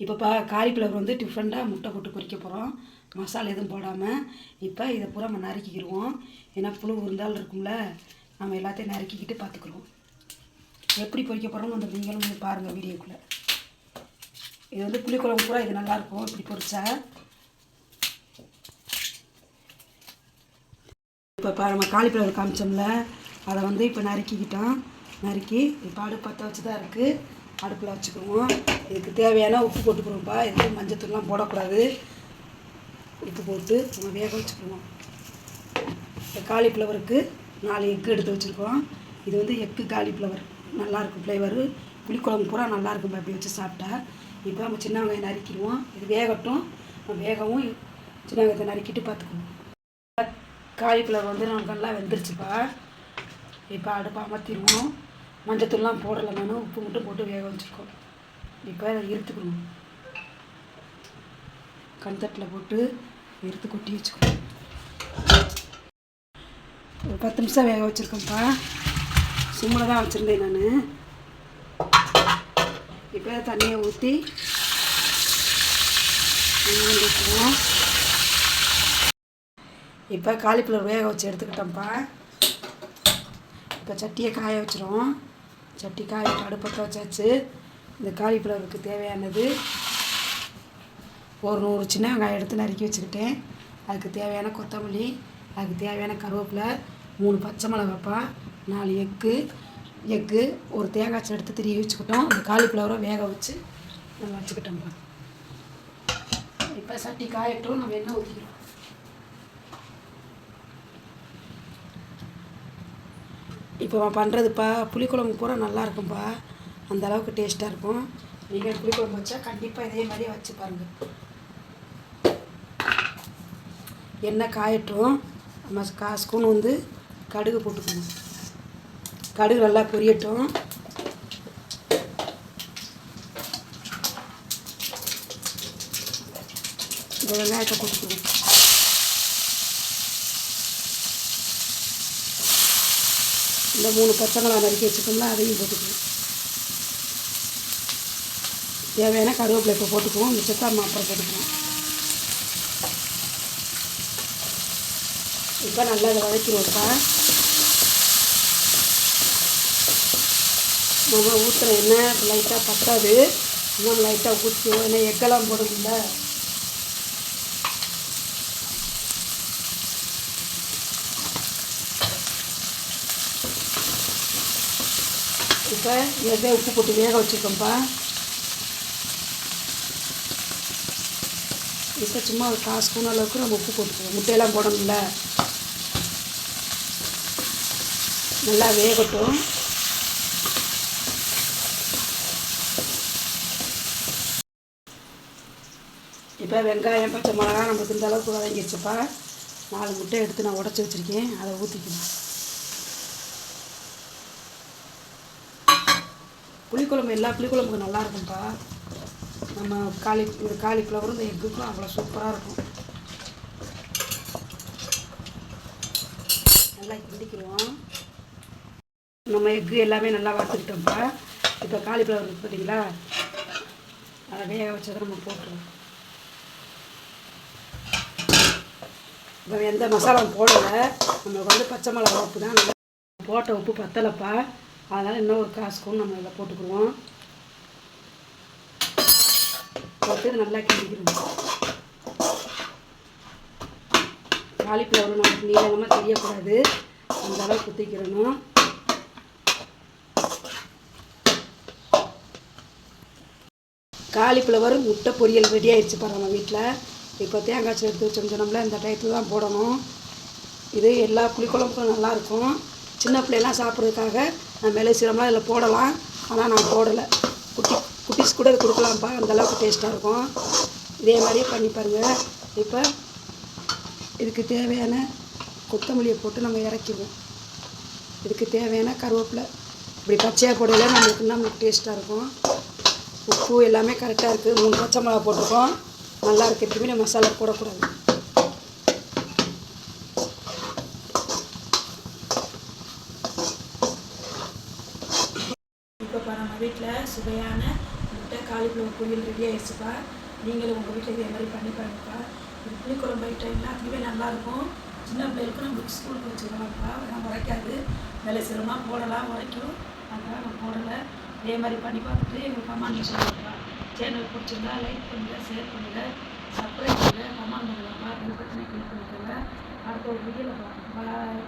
இப்போ பா காலிஃப்ளவர் வந்து டிஃப்ரெண்ட்டாக முட்டை போட்டு பொறிக்க போகிறோம் மசாலா எதுவும் போடாமல் இப்போ இதை பூரா நம்ம நறுக்கிக்கிடுவோம் ஏன்னா புழு இருந்தாலும் இருக்கும்ல நம்ம எல்லாத்தையும் நறுக்கிக்கிட்டு பார்த்துக்குருவோம் எப்படி பொறிக்க போகிறோம் அந்த நீங்களும் வந்து பாருங்கள் வீடியோக்குள்ளே. இது வந்து புளிக்குழம்பு பூரா இது நல்லாயிருக்கும் இப்படி பொறிச்சா இப்போ பா நம்ம காலிஃப்ளவர் காமிச்சோம்ல அதை வந்து இப்போ நறுக்கிக்கிட்டோம். நறுக்கி இப்போ அடுப்பு பற்ற வச்சு தான் இருக்குது அடுப்பில் வச்சுக்குவோம் இதுக்கு தேவையான உப்பு போட்டுக்கிறோம்ப்பா இதுக்கு மஞ்சத்தூள்லாம் போடக்கூடாது. உப்பு போட்டு நம்ம வேக வச்சுக்குவோம் இந்த காலிஃப்ளவருக்கு நாலு எக்கு எடுத்து வச்சுருக்கோம். இது வந்து எக்கு காலிஃப்ளவர். நல்லாயிருக்கும் ஃப்ளேவரு புளிக்குழம்பு பூரா நல்லாயிருக்கும் அப்படி வச்சு சாப்பிட்டா. இப்போ நம்ம சின்ன வெங்காயம் நறுக்கிடுவோம். இது வேகட்டும். வேகவும் சின்ன வெங்காயத்தை நறுக்கிட்டு பார்த்துக்குவோம். காலிஃப்ளவர் வந்து நமக்கு நல்லா வெந்துருச்சுப்பா. இப்போ அடுப்பை அமர்த்திடுவோம். மஞ்சத்தூள்லாம் போடலை நானும் உப்பு மட்டும் போட்டு வேக வச்சுருக்கோம். இப்போ அதை இருத்துக்கணும் கண்தட்டில் போட்டு எடுத்து கொட்டி வச்சுக்கணும். ஒரு பத்து நிமிஷம் வேக வச்சுருக்கேன்ப்பா சும்மில் தான் வச்சுருந்தேன் நான். இப்போ தண்ணியை ஊற்றி வச்சுக்குவோம் இப்போ காலிஃப்ளவர் வேக வச்சு எடுத்துக்கிட்டோம்ப்பா. இப்போ சட்டியை காய வச்சிரும் சட்டி காய வச்சு அடுப்பத்தை வச்சாச்சு. இந்த காலிஃப்ளவருக்கு தேவையானது ஒரு நூறு சின்ன வெங்காயம் எடுத்து நறுக்கி வச்சுக்கிட்டேன். அதுக்கு தேவையான கொத்தமல்லி அதுக்கு தேவையான கருவேப்பிலை மூணு பச்சை மிளகாப்பா நாலு எக்கு. எக்கு ஒரு தேங்காய் எடுத்து திருவி வச்சுக்கிட்டோம். அந்த காலிஃப்ளவரை வேக வச்சு நம்ம வச்சுக்கிட்டோம்ப்பா. இப்போ சட்டி காயட்டும். நம்ம எண்ணெய் ஊற்றிக்கிறோம் இப்போ நான் பண்ணுறதுப்பா புளிக்குழம்பு பூரா நல்லா இருக்கும்ப்பா அந்த அளவுக்கு டேஸ்ட்டாக இருக்கும். நீங்கள் புளிக்குழம்பு வச்சா கண்டிப்பாக இதே மாதிரியே வச்சு பாருங்கள் எண்ணெய் காயட்டும். நம்ம கா ஸ்பூன் வந்து கடுகு போட்டுக்கணும் கடுகு நல்லா பொரியட்டும். இந்த வெங்காயத்தை போட்டுக்கணும் இந்த மூணு பச்சை மிளகா நறுக்கி வச்சுக்கோம்னா அதையும் போட்டுக்கணும் தேவையான கருவேப்பிலை இப்போ போட்டுக்குவோம். மிச்சத்தை நம்ம அப்புறம் போட்டுக்குவோம் இப்போ நல்லா இதை வதக்கிடுவோம்ப்பா. நம்ம ஊற்றுற எண்ணெய் லைட்டாக பத்தாது. இன்னும் லைட்டாக ஊற்றிக்குவோம் ஏன்னா எக்கெல்லாம் போடணும்ல இப்போ ஏற்கனவே உப்பு போட்டு வேக வச்சுருக்கோம்ப்பா இப்போ சும்மா ஒரு கால் ஸ்பூன் அளவுக்கு நம்ம உப்பு போட்டுக்குவோம். முட்டையெல்லாம் போடணும்ல. நல்லா வேகட்டும். இப்போ வெங்காயம் பச்சை மிளகா நம்மளுக்கு இந்த அளவுக்கு வதங்கிடுச்சுப்பா. நாலு முட்டை எடுத்து நான் உடச்சி வச்சுருக்கேன். அதை ஊற்றிக்கணும் புளிக்குழம்பு எல்லா புளிக்குழம்புக்கும் நல்லா இருக்கும்ப்பா நம்ம காலி இது காலிஃப்ளவரும் இந்த எக்குக்கும் அவ்வளோ சூப்பராக இருக்கும். நல்லா கிண்டிக்கிடுவோம். நம்ம எக்கு எல்லாமே நல்லா வறுத்துக்கிட்டோம்ப்பா. இப்போ காலிஃப்ளவர் இருக்கு பார்த்தீங்களா? அதை வேக வச்சதை நம்ம போட்டுருவோம். இப்போ எந்த மசாலாவும் போடலை. நம்மளுக்கு வந்து பச்சை மிளகா உப்பு தான். நல்லா போட்ட உப்பு பத்தலைப்பா. அதனால் இன்னும் ஒரு காசுக்கும் நம்ம இதில் போட்டுக்குருவோம் போட்டு நல்லா கிண்டிக்கிறோம் காலிஃப்ளவர் நமக்கு நீளமாக தெரியக்கூடாது. அந்த அளவு குத்திக்கிறணும் காலிஃப்ளவர் முட்டை பொரியல் ரெடி ஆயிடுச்சு பாரு நம்ம வீட்டில் இப்போ தேங்காய் எடுத்து வச்சோம் சொன்னோம்ல இந்த டயத்தில் தான் போடணும். இது எல்லா புளிக்குழம்புக்கும் நல்லாயிருக்கும் சின்ன பிள்ளைலாம் சாப்பிட்றதுக்காக நான் மேலே சீரம்லாம் இதில் போடலாம். ஆனால் நான் போடலை. குட்டி குட்டிஸ் கூட இது கொடுக்கலாம்ப்பா. அந்த அளவுக்கு டேஸ்ட்டாக இருக்கும். இதே மாதிரியே பண்ணி பாருங்கள் இப்போ இதுக்கு தேவையான கொத்தமல்லியை போட்டு நம்ம இறக்கிடுவோம். இதுக்கு தேவையான கருவேப்பிலை. இப்படி பச்சையாக போடையில நம்மளுக்கு நம்மளுக்கு டேஸ்ட்டாக இருக்கும். உப்பு எல்லாமே கரெக்டாக இருக்குது. மூணு பச்சை மிளகா போட்டிருக்கோம். நல்லா இருக்கிறதுக்குமே நம்ம மசாலா போடக்கூடாது. வீட்டில் சுவையான முட்டை காலிஃப்ளவர் பொரியல் ரெடி ஆயிடுச்சுப்பா. நீங்களும் உங்கள் வீட்டில் இதே மாதிரி பண்ணி பாருங்கப்பா. இது புளிக்குழம்பு ஐட்டம்லாம் அதுவே நல்லாயிருக்கும் சின்ன பிள்ளைகளுக்கும் நம்மளுக்கு ஸ்கூலுக்கு வச்சுக்கலாம்ப்பா நான் உரைக்காது வேலை சிரமமாக போடலாம் உரைக்கும் அதனால் நான் போடலை. இதே மாதிரி பண்ணி பார்த்துட்டு எங்கள் கமாண்ட் சொல்லுங்கப்பா சேனல் பிடிச்சிருந்தா லைக் பண்ணுங்கள் ஷேர் பண்ணுங்கள் சப்ஸ்கிரைப் பண்ணுங்கள் கமாண்ட் பண்ணுங்கப்பா பெல் பட்டனை கிளிக் பண்ணிக்கோங்க. அடுத்த ஒரு வீடியோவில் பார்க்கலாம் பாய்